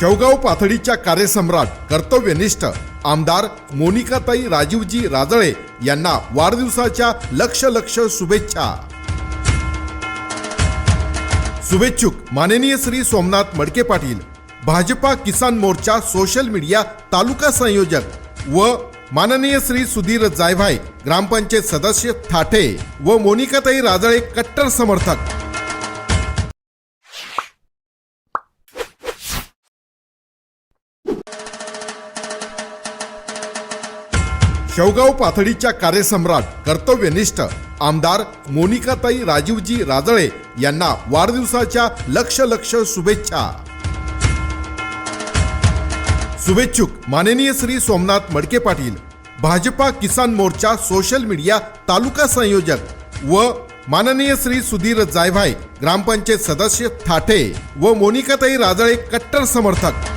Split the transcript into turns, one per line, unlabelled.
शेवगाव पाथडीच्या कार्यसम्राट कर्तव्यनिष्ठ आमदार मोनिकाताई राजीवजी राजळे यांना वाढदिवसाच्या लक्ष लक्ष शुभेच्छा. शुभेच्छुक माननीय श्री सोमनाथ मडके पाटील भाजपा किसान मोर्चा सोशल मीडिया तालुका संयोजक व माननीय श्री सुधीर जायभाई ग्रामपंचायत सदस्य थाटे व मोनिकाताई राजळे कट्टर समर्थक. शेवगाव पाथडीच्या कार्यसम्राट कर्तव्यनिष्ठ आमदार मोनिकाताई राजीवजी राजळे यांना वाढदिवसाच्या लक्ष लक्ष शुभेच्छा. शुभेच्छुक माननीय श्री सोमनाथ मडके पाटील भाजपा किसान मोर्चा सोशल मीडिया तालुका संयोजक व माननीय श्री सुधीर जायभाई ग्रामपंचायत सदस्य थाटे व मोनिकाताई राजळे कट्टर समर्थक.